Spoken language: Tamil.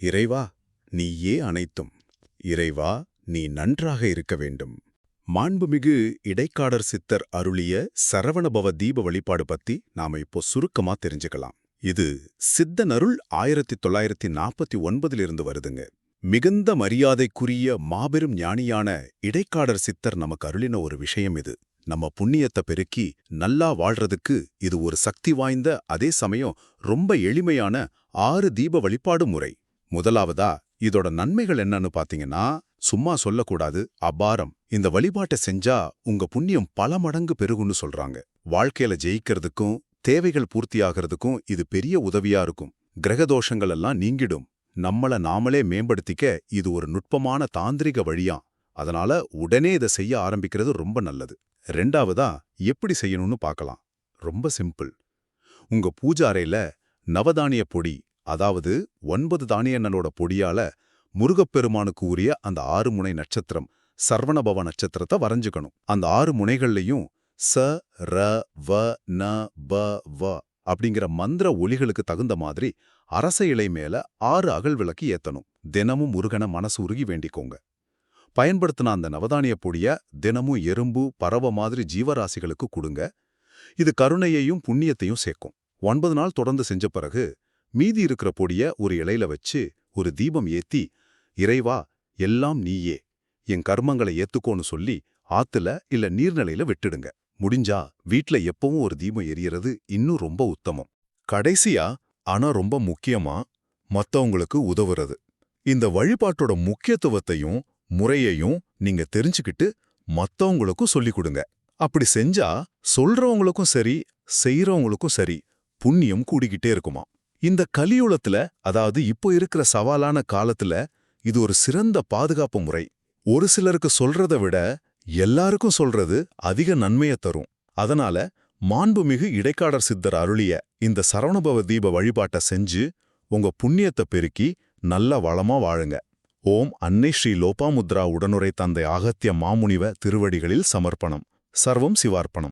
இறைவா நீயே அனைத்தும். இறைவா நீ நன்றாக இருக்க வேண்டும். மாண்புமிகு இடைக்காடர் சித்தர் அருளிய சரவணபவ தீப வழிபாடு பத்தி நாம இப்போ சுருக்கமா தெரிஞ்சுக்கலாம். இது சித்தனருள் ஆயிரத்தி தொள்ளாயிரத்தி நாற்பத்தி ஒன்பதிலிருந்து வருதுங்க. மிகுந்த மரியாதைக்குரிய மாபெரும் ஞானியான இடைக்காடர் சித்தர் நமக்கு அருளின ஒரு விஷயம் இது. நம்ம புண்ணியத்தை பெருக்கி நல்லா வாழ்றதுக்கு இது ஒரு சக்தி வாய்ந்த அதே சமயம் ரொம்ப எளிமையான ஆறு தீப வழிபாடு முறை. முதலாவதா இதோட நன்மைகள் என்னன்னு பாத்தீங்கன்னா சும்மா சொல்லக்கூடாது அபாரம். இந்த வழிபாட்டை செஞ்சா உங்க புண்ணியம் பல மடங்கு பெருகுன்னு சொல்றாங்க. வாழ்க்கையில ஜெயிக்கிறதுக்கும் தேவைகள் பூர்த்தியாகிறதுக்கும் இது பெரிய உதவியா இருக்கும். கிரகதோஷங்கள் எல்லாம் நீங்கிடும். நம்மள நாமளே மேம்படுத்திக்க இது ஒரு நுட்பமான தாந்திரிக வழியா. அதனால உடனே இதை செய்ய ஆரம்பிக்கிறது ரொம்ப நல்லது. ரெண்டாவதா எப்படி செய்யணும்னு பார்க்கலாம் ரொம்ப சிம்பிள். உங்க பூஜை நவதானிய பொடி அதாவது ஒன்பது தானியண்ணனோட பொடியால முருகப்பெருமானுக்கு உரிய அந்த ஆறு முனை நட்சத்திரம் சர்வணபவ நட்சத்திரத்தை வரைஞ்சுக்கணும். அந்த ஆறு முனைகள்லையும் ச ர வ ந ப வ அப்படிங்கிற மந்திர ஒளிகளுக்கு தகுந்த மாதிரி அரச இலை மேல ஆறு அகல் விளக்கு ஏத்தணும். தினமும் முருகனை மனசு உருகி வேண்டிக்கோங்க. பயன்படுத்தின அந்த நவதானிய பொடிய தினமும் எறும்பு பறவை மாதிரி ஜீவராசிகளுக்கு கொடுங்க. இது கருணையையும் புண்ணியத்தையும் சேர்க்கும். ஒன்பது நாள் தொடர்ந்து செஞ்ச பிறகு மீதி இருக்கிற பொடிய ஒரு இலையில வச்சு ஒரு தீபம் ஏத்தி இறைவா எல்லாம் நீயே என் கர்மங்களை ஏத்துக்கோன்னு சொல்லி ஆத்துல இல்ல நீர்நிலையில விட்டுடுங்க. முடிஞ்சா வீட்ல எப்பவும் ஒரு தீபம் எரியறது இன்னும் ரொம்ப உத்தமம். கடைசியா ஆனா ரொம்ப முக்கியமா மத்தவங்களுக்கு உதவுறது. இந்த வழிபாட்டோட முக்கியத்துவத்தையும் முறையையும் நீங்க தெரிஞ்சுக்கிட்டு மத்தவங்களுக்கும் சொல்லிக் கொடுங்க. அப்படி செஞ்சா சொல்றவங்களுக்கும் சரி செய்யறவங்களுக்கும் சரி புண்ணியம் கூடிக்கிட்டே இருக்குமா இந்த கலியுலத்துல அதாவது இப்போ இருக்கிற சவாலான காலத்துல இது ஒரு சிறந்த பாதுகாப்பு முறை. ஒரு சிலருக்கு சொல்றத விட எல்லாருக்கும் சொல்றது அதிக நன்மையை தரும். அதனால மாண்புமிகு இடைக்காடர் சித்தர் அருளிய இந்த சரவணபவ தீப வழிபாட்டை செஞ்சு உங்க புண்ணியத்தை பெருக்கி நல்ல வளமா வாழுங்க. ஓம் அன்னை ஸ்ரீ லோபாமுத்ரா உடனுரை தந்தை அகத்திய மாமுனிவ திருவடிகளில் சமர்ப்பணம். சர்வம் சிவார்ப்பணம்.